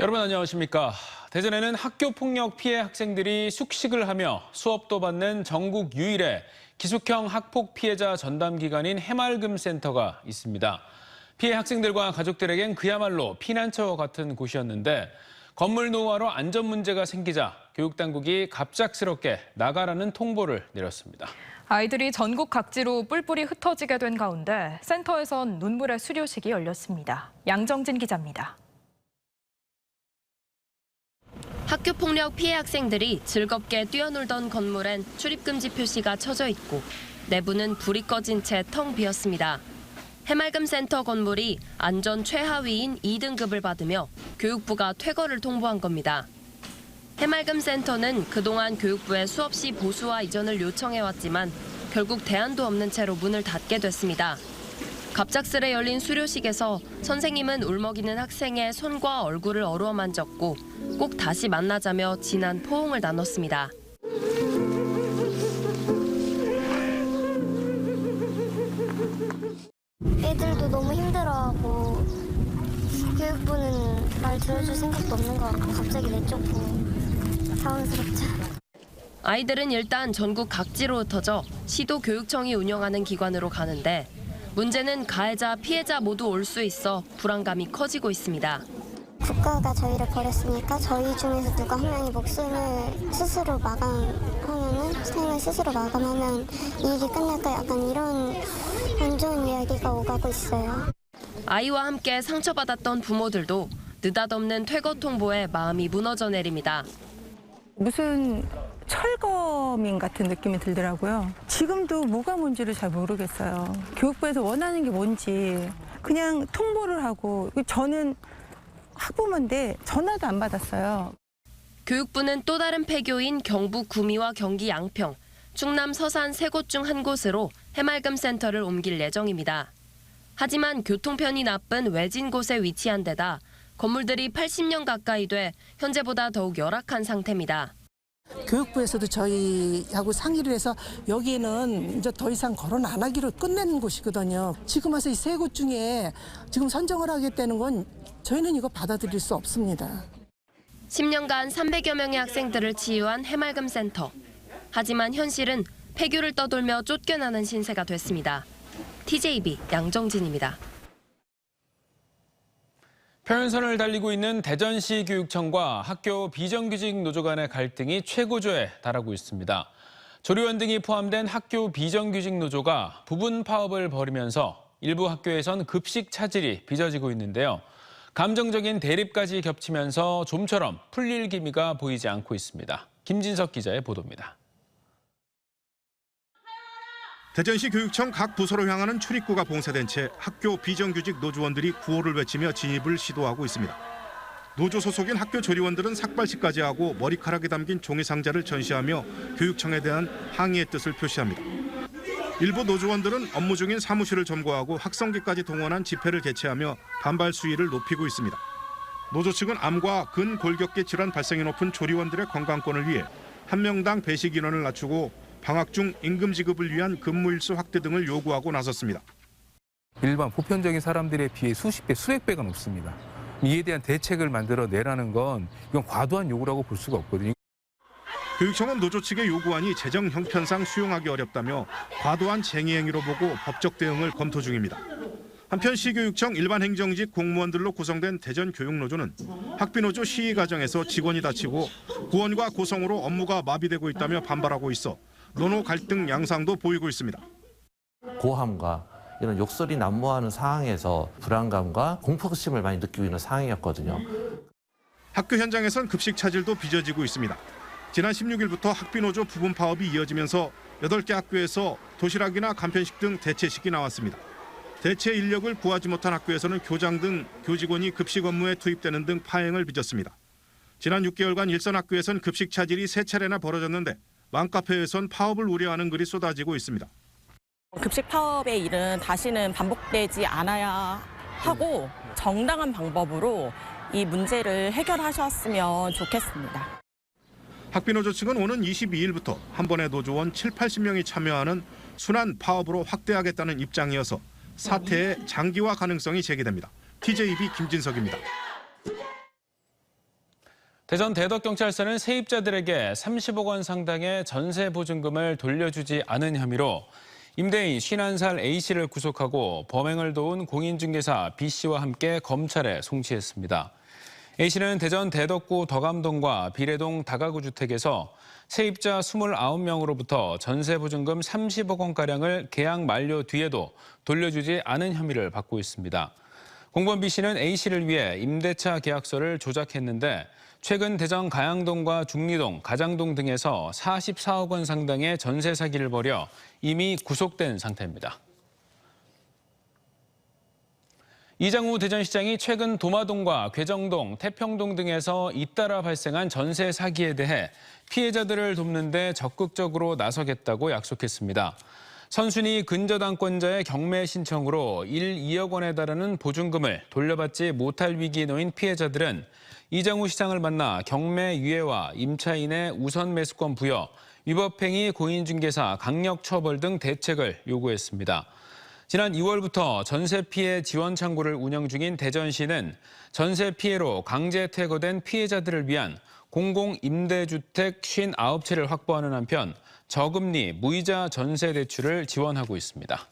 여러분 안녕하십니까. 대전에는 학교 폭력 피해 학생들이 숙식을 하며 수업도 받는 전국 유일의 기숙형 학폭 피해자 전담 기관인 해맑음 센터가 있습니다. 피해 학생들과 가족들에겐 그야말로 피난처와 같은 곳이었는데 건물 노후화로 안전 문제가 생기자 교육 당국이 갑작스럽게 나가라는 통보를 내렸습니다. 아이들이 전국 각지로 뿔뿔이 흩어지게 된 가운데 센터에선 눈물의 수료식이 열렸습니다. 양정진 기자입니다. 학교 폭력 피해 학생들이 즐겁게 뛰어놀던 건물엔 출입금지 표시가 쳐져 있고 내부는 불이 꺼진 채 텅 비었습니다. 해맑음 센터 건물이 안전 최하위인 2등급을 받으며 교육부가 퇴거를 통보한 겁니다. 해맑음 센터는 그동안 교육부에 수없이 보수와 이전을 요청해왔지만 결국 대안도 없는 채로 문을 닫게 됐습니다. 갑작스레 열린 수료식에서 선생님은 울먹이는 학생의 손과 얼굴을 어루어 만졌고 꼭 다시 만나자며 진한 포옹을 나눴습니다. 애들도 너무 힘들어하고 교육부는 말 들어줄 생각도 없는 것 같고 갑자기 내쫓고 당황스럽죠. 아이들은 일단 전국 각지로 흩어져 시도 교육청이 운영하는 기관으로 가는데 문제는 가해자, 피해자 모두 올 수 있어 불안감이 커지고 있습니다. 국가가 저희를 버렸으니까 저희 중에서 누가 한 명이 목숨을 스스로 마감하면은 생을 스스로 마감하면 이 일이 끝날까 약간 이런 안 좋은 이야기가 오가고 있어요. 아이와 함께 상처받았던 부모들도 느닷없는 퇴거 통보에 마음이 무너져 내립니다. 무슨 철거민 같은 느낌이 들더라고요. 지금도 뭐가 뭔지를 잘 모르겠어요. 교육부에서 원하는 게 뭔지 그냥 통보를 하고 저는 학부모인데 전화도 안 받았어요. 교육부는 또 다른 폐교인 경북 구미와 경기 양평, 충남 서산 세 곳 중 한 곳으로 해맑음 센터를 옮길 예정입니다. 하지만 교통편이 나쁜 외진 곳에 위치한 데다 건물들이 80년 가까이 돼 현재보다 더욱 열악한 상태입니다. 교육부에서도 저희하고 상의를 해서 여기는 이제 더 이상 거론 안 하기로 끝낸 곳이거든요. 지금 와서 이 세 곳 중에 지금 선정을 하겠다는 건 저희는 이거 받아들일 수 없습니다. 10년간 300여 명의 학생들을 치유한 해맑음 센터. 하지만 현실은 폐교를 떠돌며 쫓겨나는 신세가 됐습니다. TJB 양정진입니다. 표현선을 달리고 있는 대전시 교육청과 학교 비정규직 노조 간의 갈등이 최고조에 달하고 있습니다. 조리원 등이 포함된 학교 비정규직 노조가 부분 파업을 벌이면서 일부 학교에선 급식 차질이 빚어지고 있는데요. 감정적인 대립까지 겹치면서 좀처럼 풀릴 기미가 보이지 않고 있습니다. 김진석 기자의 보도입니다. 대전시 교육청 각 부서로 향하는 출입구가 봉쇄된 채 학교 비정규직 노조원들이 구호를 외치며 진입을 시도하고 있습니다. 노조 소속인 학교 조리원들은 삭발식까지 하고 머리카락에 담긴 종이 상자를 전시하며 교육청에 대한 항의의 뜻을 표시합니다. 일부 노조원들은 업무 중인 사무실을 점거하고 학성기까지 동원한 집회를 개최하며 반발 수위를 높이고 있습니다. 노조 측은 암과 근골격계 질환 발생이 높은 조리원들의 건강권을 위해 한 명당 배식 인원을 낮추고 방학 중 임금 지급을 위한 근무일수 확대 등을 요구하고 나섰습니다. 일반 보편적인 사람들에 비해 수십 배, 수백 배가 높습니다. 이에 대한 대책을 만들어 내라는 건 이건 과도한 요구라고 볼 수가 없거든요. 교육청은 노조 측의 요구안이 재정 형편상 수용하기 어렵다며 과도한 쟁의 행위로 보고 법적 대응을 검토 중입니다. 한편 시교육청 일반 행정직 공무원들로 구성된 대전 교육노조는 학비노조 시위 과정에서 직원이 다치고 구원과 고성으로 업무가 마비되고 있다며 반발하고 있어 노노 갈등 양상도 보이고 있습니다. 고함과 이런 욕설이 난무하는 상황에서 불안감과 공포심을 많이 느끼고 있는 상황이었거든요. 학교 현장에선 급식 차질도 빚어지고 있습니다. 지난 16일부터 학비노조 부분 파업이 이어지면서 8개 학교에서 도시락이나 간편식 등 대체식이 나왔습니다. 대체 인력을 구하지 못한 학교에서는 교장 등 교직원이 급식 업무에 투입되는 등 파행을 빚었습니다. 지난 6개월간 일선 학교에선 급식 차질이 세 차례나 벌어졌는데 맘카페에선 파업을 우려하는 글이 쏟아지고 있습니다. 급식 파업의 일은 다시는 반복되지 않아야 하고 정당한 방법으로 이 문제를 해결하셨으면 좋겠습니다. 학비노조 측은 오는 22일부터 한 번에 노조원 7, 80명이 참여하는 순환 파업으로 확대하겠다는 입장이어서 사태의 장기화 가능성이 제기됩니다. TJB 김진석입니다. 대전 대덕경찰서는 세입자들에게 30억 원 상당의 전세 보증금을 돌려주지 않은 혐의로 임대인 51살 A씨를 구속하고 범행을 도운 공인중개사 B씨와 함께 검찰에 송치했습니다. A씨는 대전 대덕구 덕암동과 비례동 다가구 주택에서 세입자 29명으로부터 전세 보증금 30억 원가량을 계약 만료 뒤에도 돌려주지 않은 혐의를 받고 있습니다. 공범 B씨는 A씨를 위해 임대차 계약서를 조작했는데 최근 대전 가양동과 중리동, 가장동 등에서 44억 원 상당의 전세 사기를 벌여 이미 구속된 상태입니다. 이장우 대전시장이 최근 도마동과 괴정동, 태평동 등에서 잇따라 발생한 전세 사기에 대해 피해자들을 돕는 데 적극적으로 나서겠다고 약속했습니다. 선순위 근저당권자의 경매 신청으로 1, 2억 원에 달하는 보증금을 돌려받지 못할 위기에 놓인 피해자들은 이장우 시장을 만나 경매 유예와 임차인의 우선 매수권 부여, 위법행위 공인중개사 강력 처벌 등 대책을 요구했습니다. 지난 2월부터 전세 피해 지원 창구를 운영 중인 대전시는 전세 피해로 강제 퇴거된 피해자들을 위한 공공 임대주택 59채를 확보하는 한편 저금리 무이자 전세 대출을 지원하고 있습니다.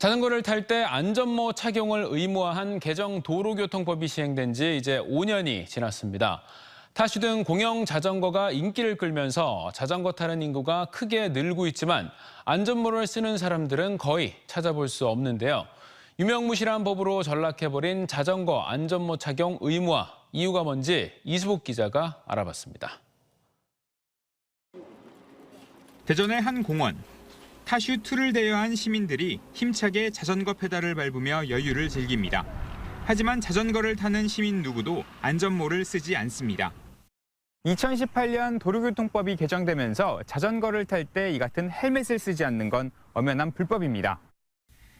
자전거를 탈 때 안전모 착용을 의무화한 개정 도로교통법이 시행된 지 이제 5년이 지났습니다. 타슈 등 공영 자전거가 인기를 끌면서 자전거 타는 인구가 크게 늘고 있지만 안전모를 쓰는 사람들은 거의 찾아볼 수 없는데요. 유명무실한 법으로 전락해버린 자전거 안전모 착용 의무화 이유가 뭔지 이수복 기자가 알아봤습니다. 대전의 한 공원. 타슈2를 대여한 시민들이 힘차게 자전거 페달을 밟으며 여유를 즐깁니다. 하지만 자전거를 타는 시민 누구도 안전모를 쓰지 않습니다. 2018년 도로교통법이 개정되면서 자전거를 탈 때 이 같은 헬멧을 쓰지 않는 건 엄연한 불법입니다.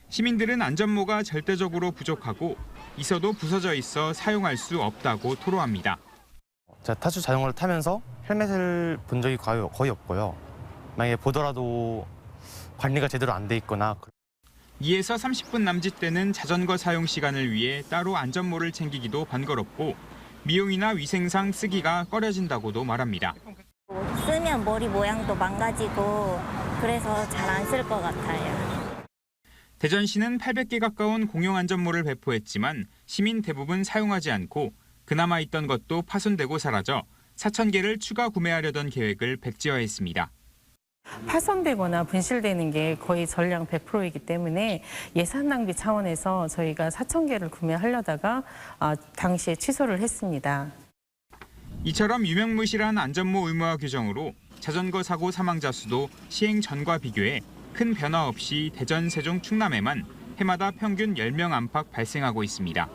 시민들은 안전모가 절대적으로 부족하고 있어도 부서져 있어 사용할 수 없다고 토로합니다. 제가 타수 자전거를 타면서 헬멧을 본 적이 거의 없고요. 만약에 보더라도 관리가 제대로 안 돼 있거나 2에서 30분 남짓 되는 자전거 사용 시간을 위해 따로 안전모를 챙기기도 번거롭고 미용이나 위생상 쓰기가 꺼려진다고도 말합니다. 쓰면 머리 모양도 망가지고 그래서 잘 안 쓸 것 같아요. 대전시는 800개 가까운 공용 안전모를 배포했지만 시민 대부분 사용하지 않고 그나마 있던 것도 파손되고 사라져 4,000개를 추가 구매하려던 계획을 백지화했습니다. 파손되거나 분실되는 게 거의 전량 100%이기 때문에 예산 낭비 차원에서 저희가 4천 개를 구매하려다가 아, 당시에 취소를 했습니다. 이처럼 유명무실한 안전모 의무화 규정으로 자전거 사고 사망자 수도 시행 전과 비교해 큰 변화 없이 대전, 세종, 충남에만 해마다 평균 10명 안팎 발생하고 있습니다.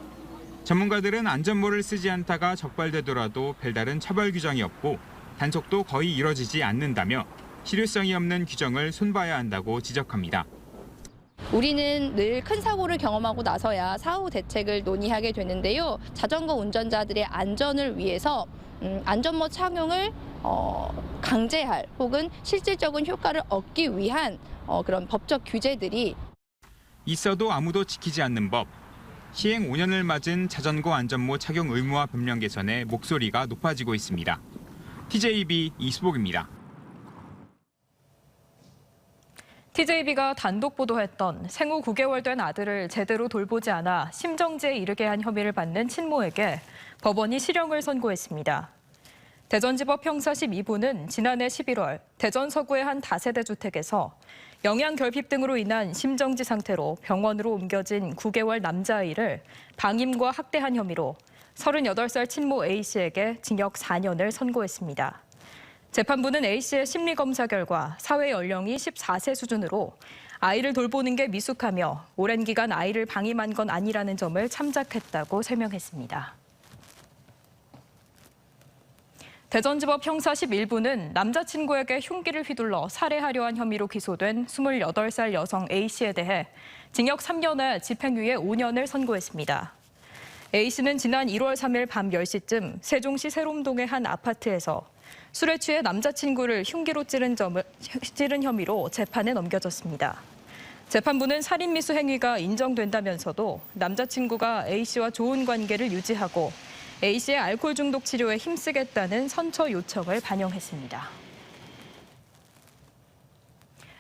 전문가들은 안전모를 쓰지 않다가 적발되더라도 별다른 처벌 규정이 없고 단속도 거의 이뤄지지 않는다며 실효성이 없는 규정을 손봐야 한다고 지적합니다. 우리는 늘 큰 사고를 경험하고 나서야 사후 대책을 논의하게 되는데요. 자전거 운전자들의 안전을 위해서 음, 안전모 착용을 어, 강제할 혹은 실질적인 효과를 얻기 위한 어, 그런 법적 규제들이 있어도 아무도 지키지 않는 법. 시행 5년을 맞은 자전거 안전모 착용 의무화 법령 개선에 목소리가 높아지고 있습니다. TJB 이수복입니다. TJB가 단독 보도했던 생후 9개월 된 아들을 제대로 돌보지 않아 심정지에 이르게 한 혐의를 받는 친모에게 법원이 실형을 선고했습니다. 대전지법 형사 12부는 지난해 11월 대전 서구의 한 다세대 주택에서 영양 결핍 등으로 인한 심정지 상태로 병원으로 옮겨진 9개월 남자아이를 방임과 학대한 혐의로 38살 친모 A씨에게 징역 4년을 선고했습니다. 재판부는 A씨의 심리검사 결과 사회 연령이 14세 수준으로 아이를 돌보는 게 미숙하며 오랜 기간 아이를 방임한 건 아니라는 점을 참작했다고 설명했습니다. 대전지법 형사 11부는 남자친구에게 흉기를 휘둘러 살해하려 한 혐의로 기소된 28살 여성 A씨에 대해 징역 3년에 집행유예 5년을 선고했습니다. A씨는 지난 1월 3일 밤 10시쯤 세종시 세롬동의 한 아파트에서 술에 취해 남자친구를 흉기로 찌른, 점을, 찌른 혐의로 재판에 넘겨졌습니다. 재판부는 살인미수 행위가 인정된다면서도 남자친구가 A씨와 좋은 관계를 유지하고 A씨의 알코올 중독 치료에 힘쓰겠다는 선처 요청을 반영했습니다.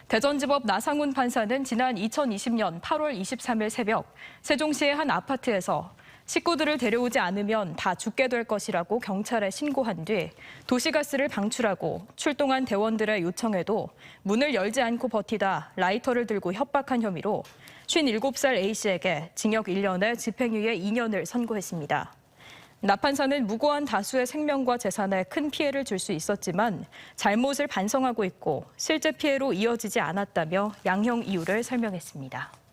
대전지법 나상훈 판사는 지난 2020년 8월 23일 새벽 세종시의 한 아파트에서 식구들을 데려오지 않으면 다 죽게 될 것이라고 경찰에 신고한 뒤 도시가스를 방출하고 출동한 대원들의 요청에도 문을 열지 않고 버티다 라이터를 들고 협박한 혐의로 57살 A씨에게 징역 1년에 집행유예 2년을 선고했습니다. 나 판사는 무고한 다수의 생명과 재산에 큰 피해를 줄 수 있었지만 잘못을 반성하고 있고 실제 피해로 이어지지 않았다며 양형 이유를 설명했습니다.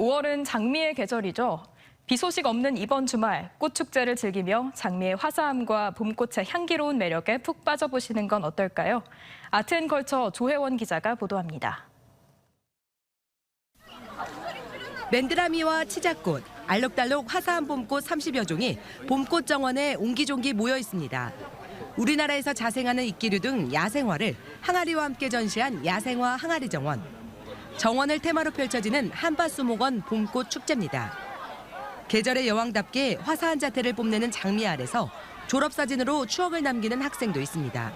5월은 장미의 계절이죠. 비 소식 없는 이번 주말 꽃축제를 즐기며 장미의 화사함과 봄꽃의 향기로운 매력에 푹 빠져보시는 건 어떨까요? 아트앤컬처 조혜원 기자가 보도합니다. 맨드라미와 치자꽃, 알록달록 화사한 봄꽃 30여 종이 봄꽃 정원에 옹기종기 모여 있습니다. 우리나라에서 자생하는 이끼류 등 야생화를 항아리와 함께 전시한 야생화 항아리 정원. 정원을 테마로 펼쳐지는 한밭수목원 봄꽃 축제입니다. 계절의 여왕답게 화사한 자태를 뽐내는 장미 아래서 졸업사진으로 추억을 남기는 학생도 있습니다.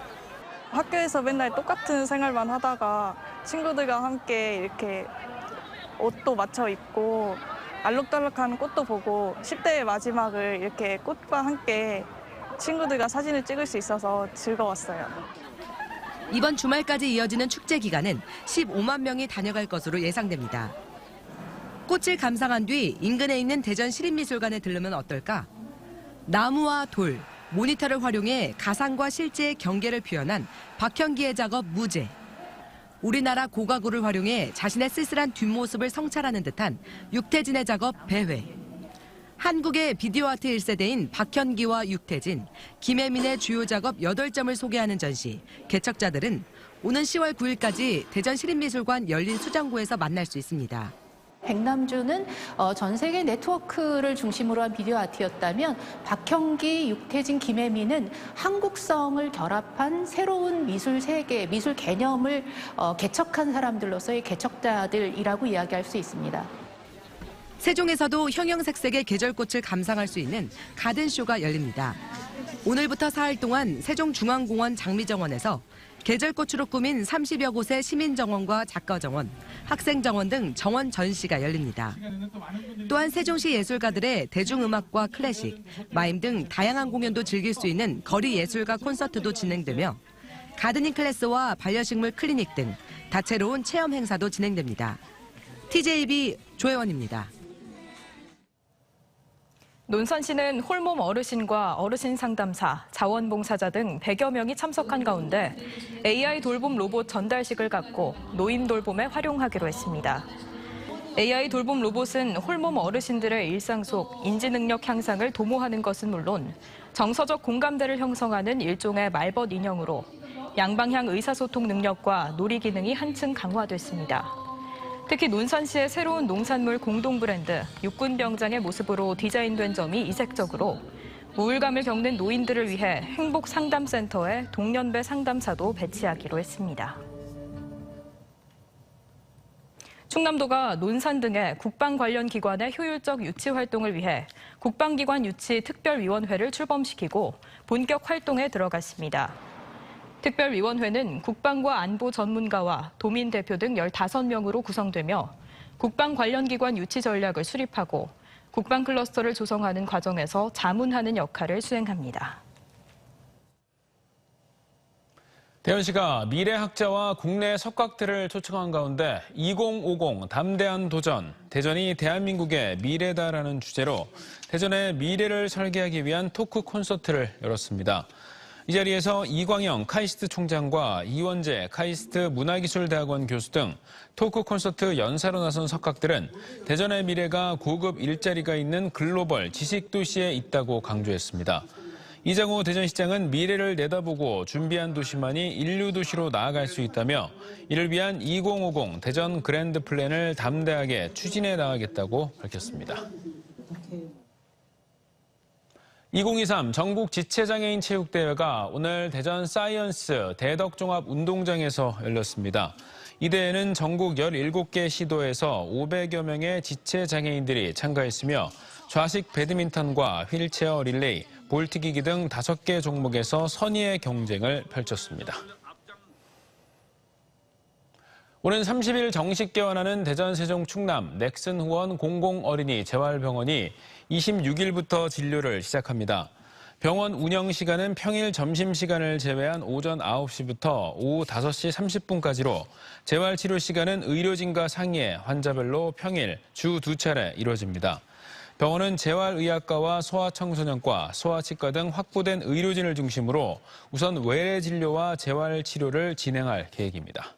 학교에서 맨날 똑같은 생활만 하다가 친구들과 함께 이렇게 옷도 맞춰 입고 알록달록한 꽃도 보고 10대의 마지막을 이렇게 꽃과 함께 친구들과 사진을 찍을 수 있어서 즐거웠어요. 이번 주말까지 이어지는 축제 기간은 15만 명이 다녀갈 것으로 예상됩니다. 꽃을 감상한 뒤 인근에 있는 대전 시립미술관에 들르면 어떨까? 나무와 돌, 모니터를 활용해 가상과 실제의 경계를 표현한 박현기의 작업 무제. 우리나라 고가구를 활용해 자신의 쓸쓸한 뒷모습을 성찰하는 듯한 육태진의 작업 배회. 한국의 비디오 아트 1세대인 박현기와 육태진, 김혜민의 주요 작업 8점을 소개하는 전시. 개척자들은 오는 10월 9일까지 대전 시립미술관 열린 수장고에서 만날 수 있습니다. 백남주는 어, 전 세계 네트워크를 중심으로 한 비디오 아트였다면 박형기, 육태진, 김혜민은 한국성을 결합한 새로운 미술 세계, 미술 개념을 어, 개척한 사람들로서의 개척자들이라고 이야기할 수 있습니다. 세종에서도 형형색색의 계절꽃을 감상할 수 있는 가든쇼가 열립니다. 오늘부터 사흘 동안 세종중앙공원 장미정원에서 계절꽃으로 꾸민 30여 곳의 시민정원과 작가정원, 학생정원 등 정원 전시가 열립니다. 또한 세종시 예술가들의 대중음악과 클래식, 마임 등 다양한 공연도 즐길 수 있는 거리 예술가 콘서트도 진행되며 가드닝 클래스와 반려식물 클리닉 등 다채로운 체험 행사도 진행됩니다. TJB 조혜원입니다. 논산시는 홀몸 어르신과 어르신 상담사, 자원봉사자 등 100여 명이 참석한 가운데 AI 돌봄 로봇 전달식을 갖고 노인 돌봄에 활용하기로 했습니다. AI 돌봄 로봇은 홀몸 어르신들의 일상 속 인지 능력 향상을 도모하는 것은 물론 정서적 공감대를 형성하는 일종의 말벗 인형으로 양방향 의사소통 능력과 놀이 기능이 한층 강화됐습니다. 특히 논산시의 새로운 농산물 공동 브랜드 육군병장의 모습으로 디자인된 점이 이색적으로 우울감을 겪는 노인들을 위해 행복 상담센터에 동년배 상담사도 배치하기로 했습니다. 충남도가 논산 등의 국방 관련 기관의 효율적 유치 활동을 위해 국방기관 유치 특별위원회를 출범시키고 본격 활동에 들어갔습니다. 특별위원회는 국방과 안보 전문가와 도민 대표 등 15명으로 구성되며 국방 관련 기관 유치 전략을 수립하고 국방 클러스터를 조성하는 과정에서 자문하는 역할을 수행합니다. 대현시가 미래학자와 국내 석각들을 초청한 가운데 2050 담대한 도전, 대전이 대한민국의 미래다라는 주제로 대전의 미래를 설계하기 위한 토크 콘서트를 열었습니다. 이 자리에서 이광영 카이스트 총장과 이원재 카이스트 문화기술대학원 교수 등 토크 콘서트 연사로 나선 석학들은 대전의 미래가 고급 일자리가 있는 글로벌 지식도시에 있다고 강조했습니다. 이장호 대전시장은 미래를 내다보고 준비한 도시만이 인류 도시로 나아갈 수 있다며 이를 위한 2050 대전 그랜드 플랜을 담대하게 추진해 나가겠다고 밝혔습니다. 2023 전국 지체장애인 체육대회가 오늘 대전 사이언스 대덕종합 운동장에서 열렸습니다. 이 대회는 전국 17개 시도에서 500여 명의 지체장애인들이 참가했으며 좌식 배드민턴과 휠체어 릴레이, 볼트기기 등 5개 종목에서 선의의 경쟁을 펼쳤습니다. 오는 30일 정식 개원하는 대전 세종 충남 넥슨 후원 공공 어린이 재활병원이 26일부터 진료를 시작합니다. 병원 운영 시간은 평일 점심 시간을 제외한 오전 9시부터 오후 5시 30분까지로 재활 치료 시간은 의료진과 상의해 환자별로 평일 주 두 차례 이루어집니다. 병원은 재활의학과와 소아청소년과, 소아치과 등 확보된 의료진을 중심으로 우선 외래 진료와 재활 치료를 진행할 계획입니다.